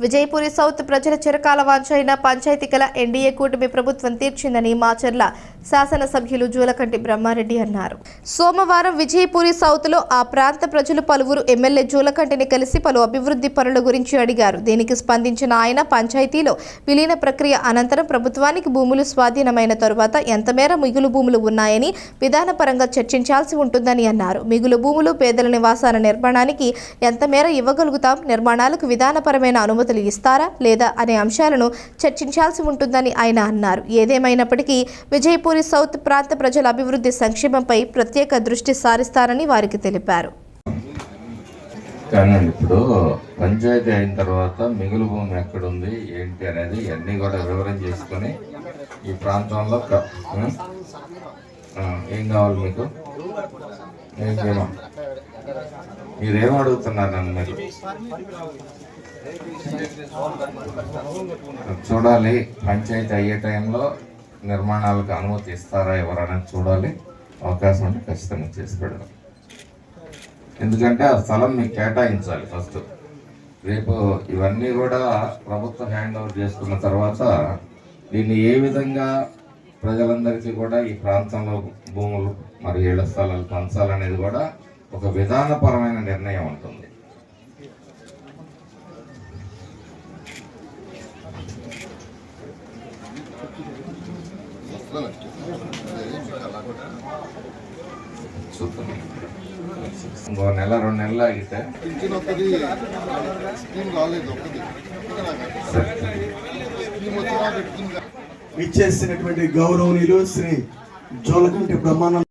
Vijayapuri south ప్రజల చిరకాల వాంఛైన పంచాయతీ గల ఎన్డీఏ కూటమి ప్రభుత్వం తీర్చిందని మాచర్ల శాసనసభ్యులు జూలకంటి బ్రహ్మారెడ్డి అన్నారు. సోమవారం విజయపురి సౌత్లో ఆ ప్రాంత ప్రజలు పలువురు ఎమ్మెల్యే జూలకంటిని కలిసి పలు అభివృద్ధి పనుల గురించి అడిగారు. దీనికి స్పందించిన ఆయన పంచాయతీలో విలీన ప్రక్రియ అనంతరం ప్రభుత్వానికి భూములు స్వాధీనమైన తరువాత ఎంత మేర మిగులు భూములు ఉన్నాయని విధానపరంగా చర్చించాల్సి ఉంటుందని అన్నారు. మిగులు భూములు పేదల నివాసాల నిర్మాణానికి ఎంత మేర ఇవ్వగలుగుతాం నిర్మాణాలకు విధానపరమైన అనుమతి అనుమతులు ఇస్తారా లేదా అనే అంశాలను చర్చించాల్సి ఉంటుందని ఆయన అన్నారు. ఏదేమైనప్పటికీ విజయపూరి సౌత్ ప్రాంత ప్రజల అభివృద్ధి సంక్షేమంపై ప్రత్యేక దృష్టి సారిస్తారని వారికి తెలిపారు. కానీ ఇప్పుడు పంచాయతీ అయిన తర్వాత మిగులు భూమి ఎక్కడుంది ఏంటి అనేది ఇవన్నీ కూడా వివరం చేసుకొని ఈ ప్రాంతంలో ఏం కావాలి మీకు? ఏం చేయమా? మీరేం అడుగుతున్నారు నన్ను మీరు? చూడాలి. పంచాయతీ అయ్యే టైంలో నిర్మాణాలకు అనుమతి ఇస్తారా ఎవరనేది చూడాలి. అవకాశం ఉంటే ఖచ్చితంగా చేసి పెడదాం. ఎందుకంటే ఆ స్థలం మీకు కేటాయించాలి ఫస్ట్. రేపు ఇవన్నీ కూడా ప్రభుత్వం హ్యాండ్ ఓవర్ చేసుకున్న తర్వాత దీన్ని ఏ విధంగా ప్రజలందరికీ కూడా ఈ ప్రాంతంలో భూములు మరియు ఇళ్ళ స్థలాలు పంచాలనేది కూడా ఒక విధానపరమైన నిర్ణయం ఉంటుంది. ఇంకో నెల రెండు నెలలు ఆగితే? పింఛన్ ఒక్కది స్కీమ్ రాలేదు ఒక్కది సరే. స్కీమ్ వచ్చినా పెట్టుకుంది ఇచ్చేసినటువంటి గౌరవనీయులు శ్రీ జోలకంటి బ్రహ్మానంద